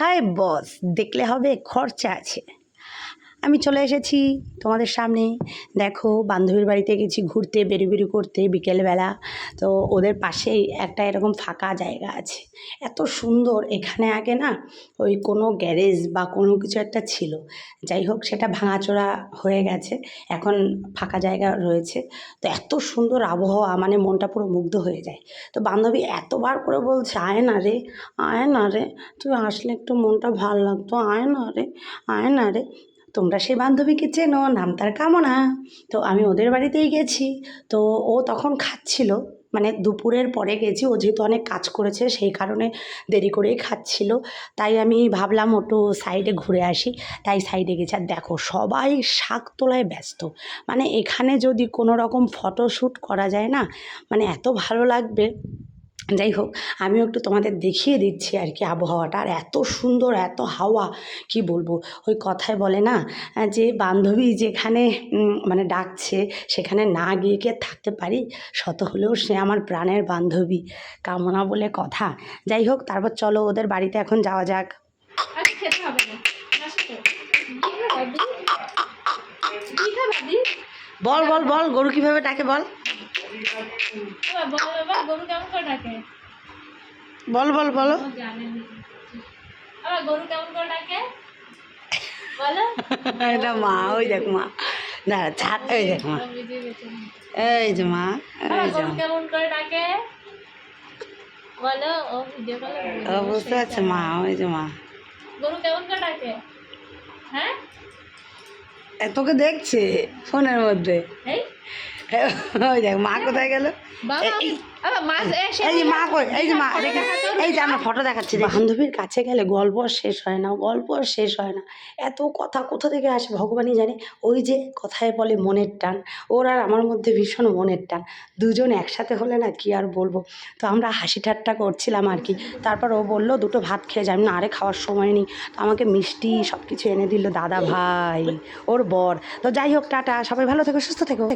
কোথায় বস? দেখলে হবে খরচা আছে। আমি চলে এসেছি তোমাদের সামনে। দেখো, বান্ধবীর বাড়িতে গেছি ঘুরতে বেরু বেরু করতে বিকেলবেলা। তো ওদের পাশেই একটা এরকম ফাঁকা জায়গা আছে। এত সুন্দর, এখানে আগে না ওই কোনো গ্যারেজ বা কোনো কিছু একটা ছিল। যাই হোক, সেটা ভাঙাচোরা হয়ে গেছে। এখন ফাঁকা জায়গা রয়েছে। তো এত সুন্দর আবহাওয়া মানে মনটা পুরো মুগ্ধ হয়ে যায়। তো বান্ধবী এতবার করে বলছে, আয় না রে, আয় না রে, তুই আসলে একটু মনটা ভালো লাগতো, আয় না রে, আয় না রে। তোমরা সেই বান্ধবীকে চেনো, নাম তার কামনা। তো আমি ওদের বাড়িতেই গেছি। তো ও তখন খাচ্ছিল মানে দুপুরের পরে গেছি। ও যেহেতু অনেক কাজ করেছে, সেই কারণে দেরি করেই খাচ্ছিল। তাই আমি ভাবলাম একটু সাইডে ঘুরে আসি। তাই সাইডে গেছি। আর দেখো, সবাই শাক তোলায় ব্যস্ত। মানে এখানে যদি কোনো রকম ফটোশ্যুট করা যায় না মানে এত ভালো লাগবে। যাই হোক আমিও একটু তোমাদের দেখিয়ে দিচ্ছি আর কি আবহাওয়াটা। আর এত সুন্দর এত হাওয়া কি বলব? ওই কথায় বলে না যে বান্ধবী যেখানে মানে ডাকছে সেখানে না গিয়ে কি থাকতে পারি? শত হলেও সে আমার প্রাণের বান্ধবী। কামনা বলে কথা। যাই হোক তারপর চলো ওদের বাড়িতে এখন যাওয়া যাক। বল বল বল গরু কীভাবে ডাকে বল? গরু কেমন করে ডাকে? বল বল বলো। ও জানে না। বাবা গরু কেমন করে ডাকে? বলো। এটা মা ওই দেখ মা। দাঁড়া ছাড় এই দেখ মা। ও বুঝিয়ে গেছে। এই যে মা বাবা এই যে গরু কেমন করে ডাকে? বলো ও ভিডিও কলে ও বুঝতে পারছে মা ওই যে মা। গরু কেমন করে ডাকে? হ্যাঁ? তোকে দেখছে ফোনের মধ্যে। এই? ওই দেখ মা কোথায় গেল? এই- বাবা মাছ এসে এই যে মা কই? এই যে মা এই যে আমরা ফটো দেখাচ্ছি বান্ধবীর কাছে গেলে গল্প আর শেষ হয় না গল্প আর শেষ হয় না। এত কথা কোথা থেকে আসে ভগবানই জানে। ওই যে কথায় বলে মনের টান ওর আর আমার মধ্যে ভীষণ মনের টান। দুজন একসাথে হলে না কি আর বলব? তো আমরা হাসি ঠাট্টা করছিলাম আর কি। তারপর ও বলল দুটো ভাত খেয়ে যাই না আরে খাওয়ার সময় নেই। তো আমাকে মিষ্টি সব কিছু এনে দিল দাদা ভাই ওর বর। তো যাই হোক টাটা সবাই ভালো থেকো সুস্থ থেকো।